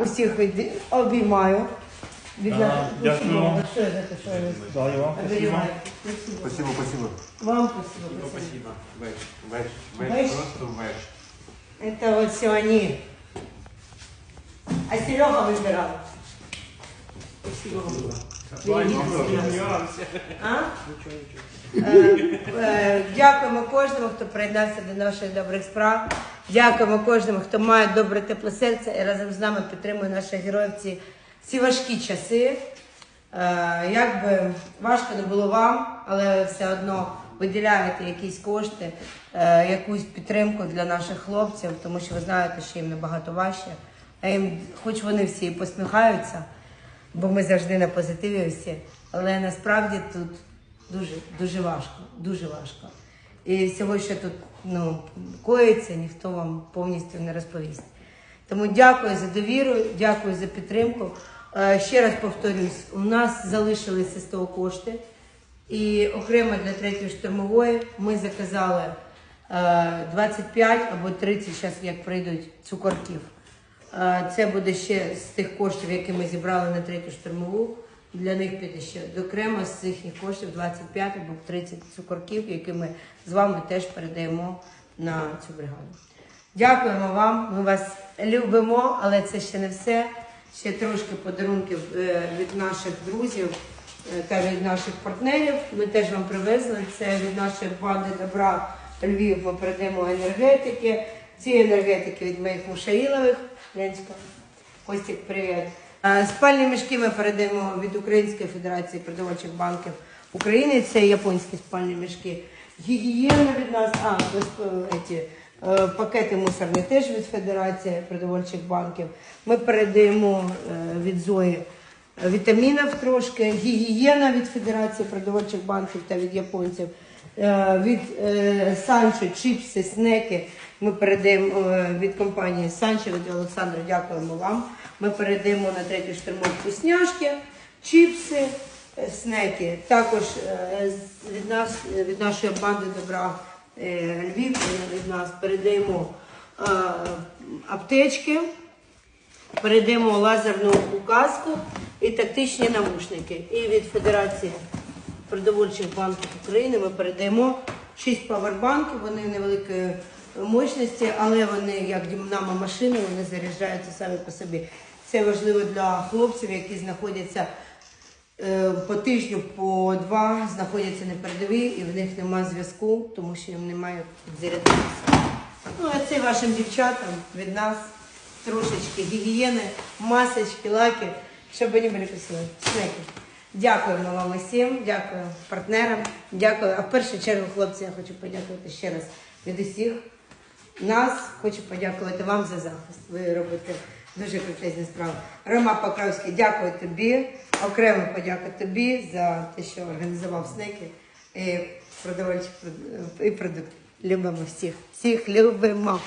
Усіх від- обіймаю. Нас- дякую. Спасибо вам оберігаєте. Спасибо, спасибо. Вам спасибо. Спасибо. спасибо. Веч, Веч? веч, просто веч. Это вот все они. А Серега выбирал. Спасибо е, Дякуємо кожному, хто приєднався до наших добрих справ. Дякуємо кожному, хто має добре тепле серце і разом з нами підтримує наших героїв ці, ці важкі часи. Е, Як би важко не було вам, але все одно виділяєте якісь кошти, е, якусь підтримку для наших хлопців, тому що ви знаєте, що їм набагато важче. А їм, хоч вони всі посміхаються, бо ми завжди на позитиві всі, але насправді тут дуже, дуже важко, дуже важко. І всього, що тут ну, коїться, ніхто вам повністю не розповість. Тому дякую за довіру, дякую за підтримку. Е, Ще раз повторюсь, у нас залишилися з того кошти. І окремо для третьої штурмової ми заказали е, 25 або 30, зараз як прийдуть цукорків. Це буде ще з тих коштів, які ми зібрали на третю штурмову. Для них піде ще окремо з їхніх коштів 25 або 30 цукорків, які ми з вами теж передаємо на цю бригаду. Дякуємо вам. Ми вас любимо, але це ще не все. Ще трошки подарунків е, від наших друзів е, та від наших партнерів. Ми теж вам привезли. Це від нашої банди добра Львів. Ми передаємо енергетики. Ці енергетики від моїх Мушаїлових. Ленська. Костік, привіт. Е, Спальні мішки ми передаємо від Української Федерації продовольчих банків України. Це японські спальні мішки. Гігієна від нас, а безп- еті, е, пакети мусорні теж від Федерації продовольчих банків. Ми передаємо е, від Зої вітамінів трошки, гігієна від Федерації продовольчих банків та від японців. Е, Від е, Санчо, чіпси, снеки. Ми передаємо е, від компанії Санчо, від Олександра, дякуємо вам. Ми передаємо на третю штурмову вкусняшки, чіпси, снеки. Також від нас, від нашої банди добра Львів, від нас передаємо аптечки. Передаємо лазерну указку і тактичні навушники. І від Федерації продовольчих банків України ми передаємо 6 павербанків, вони невеликої мощності, але вони як дімнамо машини, вони заряджаються самі по собі. Це важливо для хлопців, які знаходяться е, по тижню, по два, знаходяться на передовій і в них немає зв'язку, тому що їм немає зарядитися. Ну, а це вашим дівчатам від нас трошечки гігієни, масочки, лаки, щоб вони були красиві. Снеки. Дякуємо вам усім, дякую партнерам, дякую. А в першу чергу, хлопці, я хочу подякувати ще раз від усіх нас. Хочу подякувати вам за захист. Ви робите дуже крутезні справи. Рома Покровський, дякую тобі. Окремо подяка тобі за те, що організував снеки і продовольчі прод- і продукти. Любимо всіх. Всіх любимо.